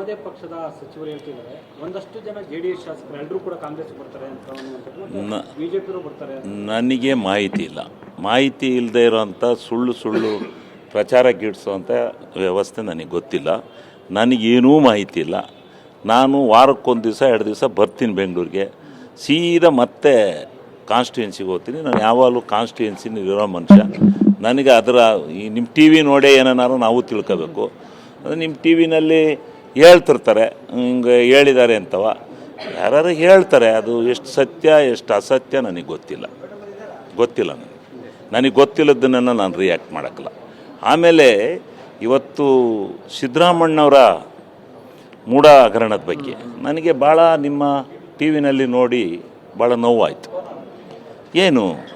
ತಮ್ಮದೇ ಪಕ್ಷದ ಸಚಿವರು ಹೇಳ್ತಿದ್ದಾರೆ. ಒಂದಷ್ಟು ಜನ ಜೆ ಡಿ ಎಸ್ ಶಾಸಕರು ಎಲ್ಲರೂ ಕೂಡ ಕಾಂಗ್ರೆಸ್ ಬರ್ತಾರೆ ಅಂತ ಬಿಜೆಪಿಯವರು ಬರ್ತಾರೆ ನನಗೆ ಮಾಹಿತಿ ಇಲ್ಲ. ಮಾಹಿತಿ ಇಲ್ಲದೆ ಇರೋಂಥ ಸುಳ್ಳು ಸುಳ್ಳು ಪ್ರಚಾರ ಗಿಡಿಸೋವಂಥ ವ್ಯವಸ್ಥೆ ನನಗೆ ಗೊತ್ತಿಲ್ಲ. ನನಗೇನೂ ಮಾಹಿತಿ ಇಲ್ಲ. ನಾನು ವಾರಕ್ಕೊಂದು ದಿವಸ ಎರಡು ದಿವಸ ಬರ್ತೀನಿ ಬೆಂಗಳೂರಿಗೆ. ಸೀದಾ ಮತ್ತೆ ಕಾನ್ಸ್ಟಿಟ್ಯೂನ್ಸಿಗೆ ಹೋಗ್ತೀನಿ. ನಾನು ಯಾವಾಗಲೂ ಕಾನ್ಸ್ಟಿಟ್ಯೂನ್ಸಿನ ಇರೋ ಮನುಷ್ಯ. ನನಗೆ ಅದರ ಈ ನಿಮ್ಮ ಟಿ ವಿ ನೋಡೇ ಏನಾರು ನಾವು ತಿಳ್ಕೋಬೇಕು. ಅಂದರೆ ನಿಮ್ಮ ಟಿ ವಿನಲ್ಲಿ ಹೇಳ್ತಿರ್ತಾರೆ, ಹಿಂಗೆ ಹೇಳಿದ್ದಾರೆ ಅಂತವ. ಯಾರು ಹೇಳ್ತಾರೆ, ಅದು ಎಷ್ಟು ಸತ್ಯ, ಎಷ್ಟು ಅಸತ್ಯ ನನಗೆ ಗೊತ್ತಿಲ್ಲ. ಗೊತ್ತಿಲ್ಲ ನನಗೆ. ನನಗೆ ಗೊತ್ತಿಲ್ಲದನ್ನೆಲ್ಲ ನಾನು ರಿಯಾಕ್ಟ್ ಮಾಡೋಕ್ಕಲ್ಲ. ಆಮೇಲೆ ಇವತ್ತು ಸಿದ್ದರಾಮಣ್ಣವರ ಮೂಢ ಹಗರಣದ ಬಗ್ಗೆ. ನನಗೆ ಭಾಳ ನಿಮ್ಮ ಟಿ ವಿನಲ್ಲಿ ನೋಡಿ ಭಾಳ ನೋವಾಯಿತು. ಏನು?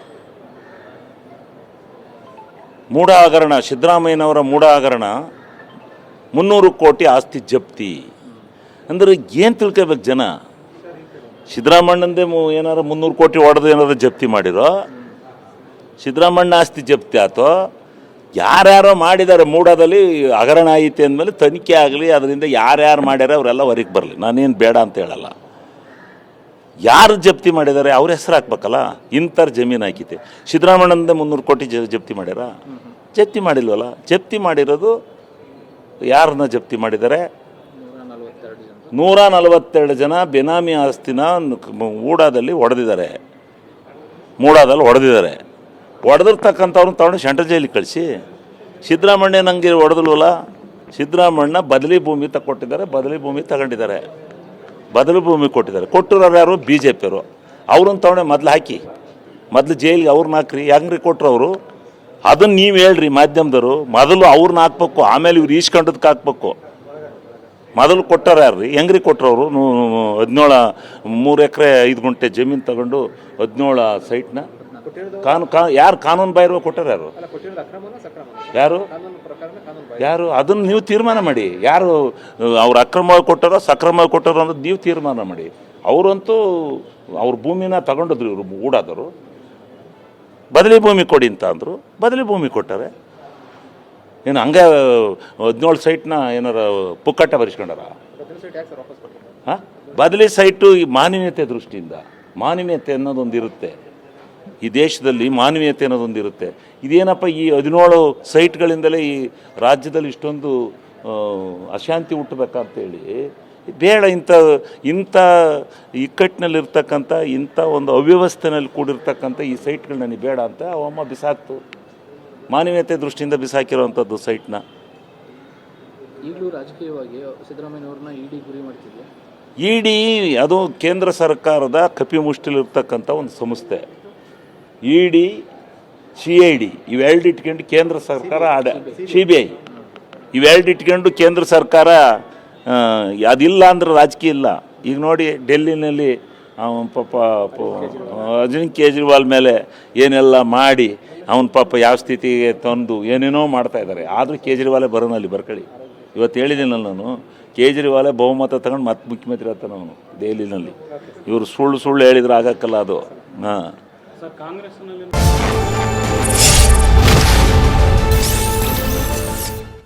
ಮೂಢ ಹಗರಣ, ಸಿದ್ದರಾಮಯ್ಯನವರ ಮೂಢ ಹಗರಣ ಮುನ್ನೂರು ಕೋಟಿ ಆಸ್ತಿ ಜಪ್ತಿ. ಅಂದ್ರೆ ಏನು ತಿಳ್ಕೊಬೇಕು ಜನ? ಸಿದ್ದರಾಮಣ್ಣಂದೇ ಏನಾರು ಮುನ್ನೂರು ಕೋಟಿ ಹೊಡೆದು ಏನಾರು ಜಪ್ತಿ ಮಾಡಿರೋ? ಸಿದ್ದರಾಮಣ್ಣ ಆಸ್ತಿ ಜಪ್ತಿ ಆತೋ? ಯಾರ್ಯಾರೋ ಮಾಡಿದ್ದಾರೆ ಮೂಡದಲ್ಲಿ, ಹಗರಣ ಐತೆ ಅಂದಮೇಲೆ ತನಿಖೆ ಆಗಲಿ, ಅದರಿಂದ ಯಾರ್ಯಾರು ಮಾಡ್ಯಾರ ಅವರೆಲ್ಲ ಹೊರಗೆ ಬರಲಿ. ನಾನೇನು ಬೇಡ ಅಂತ ಹೇಳಲ್ಲ. ಯಾರು ಜಪ್ತಿ ಮಾಡಿದ್ದಾರೆ? ಅವ್ರ ಹೆಸರು ಹಾಕ್ಬೇಕಲ್ಲ? ಇಂಥರ ಜಮೀನು ಹಾಕಿತೆ ಸಿದ್ದರಾಮಣ್ಣಂದೇ ಮುನ್ನೂರು ಕೋಟಿ ಜಪ್ತಿ ಮಾಡ್ಯಾರ? ಜಪ್ತಿ ಮಾಡಿಲ್ವಲ್ಲ? ಜಪ್ತಿ ಮಾಡಿರೋದು ಯಾರನ್ನ ಜಪ್ತಿ ಮಾಡಿದ್ದಾರೆ? ನೂರ ನಲವತ್ತೆರಡು ಜನ ಬೆನಾಮಿ ಆಸ್ತಿನ ಊಡಾದಲ್ಲಿ ಹೊಡೆದಿದ್ದಾರೆ ಮೂಡಾದಲ್ಲಿ ಹೊಡೆದಿದ್ದಾರೆ ಹೊಡೆದಿರ್ತಕ್ಕಂಥವ್ರನ್ನ ತಗೊಂಡು ಸೆಂಟ್ರಲ್ ಜೈಲಿಗೆ ಕಳಿಸಿ. ಸಿದ್ದರಾಮಣ್ಯ ನಂಗೆ ಹೊಡೆದಲ್ವಲ್ಲ ಸಿದ್ದರಾಮಣ್ಣ ಬದಲಿ ಭೂಮಿ ತಗೊಟ್ಟಿದ್ದಾರೆ ಬದಲಿ ಭೂಮಿ ತಗೊಂಡಿದ್ದಾರೆ. ಬದಲು ಭೂಮಿ ಕೊಟ್ಟಿದ್ದಾರೆ. ಕೊಟ್ಟಿರೋರು ಯಾರು? ಬಿ ಜೆ ಪಿಯವರು ಅವ್ರನ್ನ ತಗೊಂಡೆ ಮೊದಲು ಹಾಕಿ. ಮೊದಲು ಜೈಲಿಗೆ ಅವ್ರನ್ನ ಹಾಕ್ರಿ. ಹೆಂಗ್ರಿ ಕೊಟ್ಟರು ಅವರು? ಅದನ್ನು ನೀವು ಹೇಳ್ರಿ ಮಾಧ್ಯಮದವರು. ಮೊದಲು ಅವ್ರನ್ನ ಹಾಕ್ಬೇಕು, ಆಮೇಲೆ ಇವ್ರು ಈಸ್ಕೊಂಡದಕ್ಕೆ ಹಾಕ್ಬೇಕು. ಮೊದಲು ಕೊಟ್ಟಾರ ಯಾರ್ರಿ? ಹೆಂಗ್ರಿ ಅವರು? ಹದಿನೇಳು ಮೂರು ಎಕರೆ ಐದು ಗುಂಟೆ ಜಮೀನು ತಗೊಂಡು ಹದಿನೇಳು ಸೈಟ್ನ? ಕಾನು, ಕಾ, ಯಾರು ಕಾನೂನು ಬಾಯಿರುವ ಕೊಟ್ಟಾರ ಯಾರು? ಯಾರು? ಯಾರು? ಅದನ್ನು ನೀವು ತೀರ್ಮಾನ ಮಾಡಿ. ಯಾರು, ಅವ್ರು ಅಕ್ರಮವಾಗಿ ಕೊಟ್ಟಾರೋ ಸಕ್ರಮವಾಗಿ ಕೊಟ್ಟಾರೋ ಅನ್ನೋದು ನೀವು ತೀರ್ಮಾನ ಮಾಡಿ. ಅವರಂತೂ ಅವ್ರ ಭೂಮಿನ ತಗೊಂಡಿದ್ರು ಇವರು ಊಡಾದರು ಬದಲಿ ಭೂಮಿ ಕೊಡಿ ಅಂತ ಅಂದರು. ಬದಲಿ ಭೂಮಿ ಕೊಟ್ಟಾರೆ. ಏನು ಹಂಗೆ ಹದಿನೇಳು ಸೈಟ್ನ ಏನಾರ ಪುಕ್ಕಟ್ಟ ಬರೆಸ್ಕೊಂಡಾರ? ಹಾಂ? ಬದಲಿ ಸೈಟು ಈ ಮಾನವೀಯತೆ ದೃಷ್ಟಿಯಿಂದ, ಮಾನವೀಯತೆ ಅನ್ನೋದೊಂದು ಇರುತ್ತೆ. ಈ ದೇಶದಲ್ಲಿ ಮಾನವೀಯತೆ ಅನ್ನೋದೊಂದು ಇರುತ್ತೆ. ಇದೇನಪ್ಪ ಈ ಹದಿನೇಳು ಸೈಟ್ಗಳಿಂದಲೇ ಈ ರಾಜ್ಯದಲ್ಲಿ ಇಷ್ಟೊಂದು ಅಶಾಂತಿ ಹುಟ್ಟಬೇಕಂತೇಳಿ ಬೇಡ ಇಂಥ ಇಂಥ ಇಕ್ಕಟ್ಟಿನಲ್ಲಿರ್ತಕ್ಕಂಥ ಇಂಥ ಒಂದು ಅವ್ಯವಸ್ಥೆನಲ್ಲಿ ಕೂಡಿರ್ತಕ್ಕಂಥ ಈ ಸೈಟ್ಗಳು ನನಗೆ ಬೇಡ ಅಂತ ಅವಮ್ಮ ಬಿಸಾಕ್ತು. ಮಾನವೀಯತೆ ದೃಷ್ಟಿಯಿಂದ ಬಿಸಾಕಿರುವಂಥದ್ದು ಸೈಟ್ನ. ಈಗಲೂ ರಾಜಕೀಯವಾಗಿ ಸಿದ್ದರಾಮಯ್ಯವ್ರನ್ನ ಇಡಿ ಗುರಿ ಮಾಡ್ತಿದ್ದೆ ಇಡಿ ಅದು ಕೇಂದ್ರ ಸರ್ಕಾರದ ಕಪಿಮುಷ್ಟಿಲಿರ್ತಕ್ಕಂಥ ಒಂದು ಸಂಸ್ಥೆ. ಇಡಿ ಸಿ ಐ ಡಿ ಇವೆರಡು ಇಟ್ಕೊಂಡು ಕೇಂದ್ರ ಸರ್ಕಾರ ಆಡ ಸಿ ಬಿ ಐ. ಇವೆರಡು ಇಟ್ಕೊಂಡು ಕೇಂದ್ರ ಸರ್ಕಾರ ಅದಿಲ್ಲ ಅಂದ್ರೆ ರಾಜಕೀಯ ಇಲ್ಲ. ಈಗ ನೋಡಿ ಡೆಲ್ಲಿನಲ್ಲಿ ಅವನ ಪಾಪ ಅರ್ಜುನ್ ಕೇಜ್ರಿವಾಲ್ ಮೇಲೆ ಏನೆಲ್ಲ ಮಾಡಿ ಅವನ ಪಾಪ ಯಾವ ಸ್ಥಿತಿಗೆ ತಂದು ಏನೇನೋ ಮಾಡ್ತಾ ಇದ್ದಾರೆ. ಆದರೂ ಕೇಜ್ರಿವಾಲೇ ಬರೋಣ ಅಲ್ಲಿ ಇವತ್ತು ಹೇಳಿದ್ದೀನಲ್ಲ ನಾನು, ಕೇಜ್ರಿವಾಲೇ ಬಹುಮತ ತಗೊಂಡು ಮತ್ತೆ ಮುಖ್ಯಮಂತ್ರಿ ಆಗ್ತಾನೆ ಅವನು ದೆಹಲಿನಲ್ಲಿ. ಇವರು ಸುಳ್ಳು ಸುಳ್ಳು ಹೇಳಿದ್ರೆ ಆಗಕ್ಕಲ್ಲ ಅದು. ಹಾಂ.